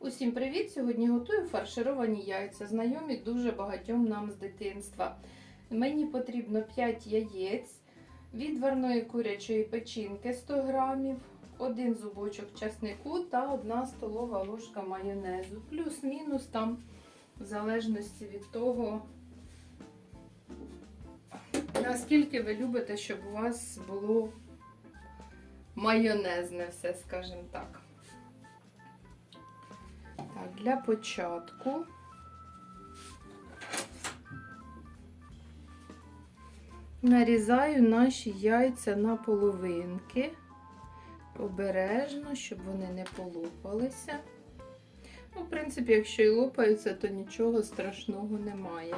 Усім привіт! Сьогодні готую фаршировані яйця, знайомі дуже багатьом нам з дитинства. Мені потрібно 5 яєць, відварної курячої печінки 100 грамів, один зубочок часнику та 1 столова ложка майонезу. Плюс-мінус там, в залежності від того, наскільки ви любите, щоб у вас було майонезне все, скажімо так. Для початку нарізаю наші яйця на половинки, обережно, щоб вони не полопалися. Ну, в принципі, якщо і лопаються, то нічого страшного немає.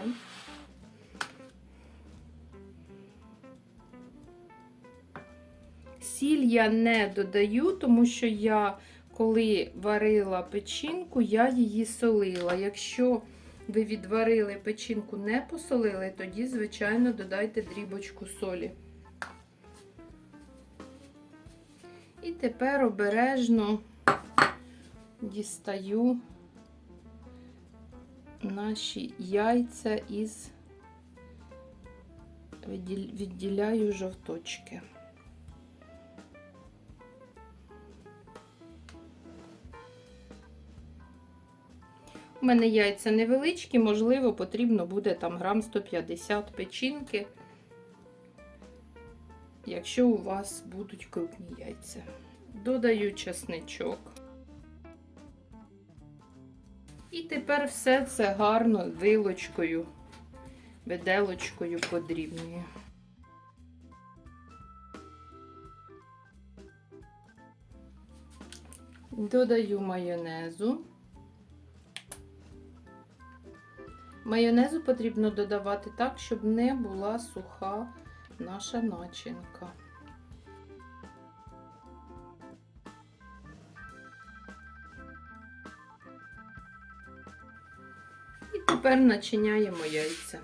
Сіль я не додаю, тому що я коли варила печінку, я її солила. Якщо ви відварили печінку, не посолили, тоді, звичайно, додайте дрібочку солі. І тепер обережно дістаю наші яйця із відділяю жовточки. У мене яйця невеличкі, можливо, потрібно буде там грам 150 печінки, якщо у вас будуть крупні яйця. Додаю чесничок. І тепер все це гарно вилочкою, виделочкою подрібнюю. Додаю майонезу. Майонезу потрібно додавати так, щоб не була суха наша начинка. І тепер начиняємо яйця.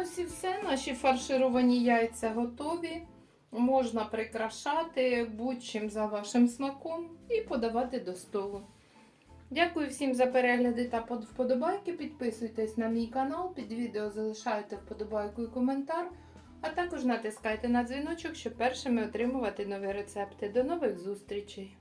Ось і все. Наші фаршировані яйця готові. Можна прикрашати будь-чим за вашим смаком і подавати до столу. Дякую всім за перегляди та вподобайки. Підписуйтесь на мій канал, під відео залишайте вподобайку і коментар, а також натискайте на дзвіночок, щоб першими отримувати нові рецепти. До нових зустрічей!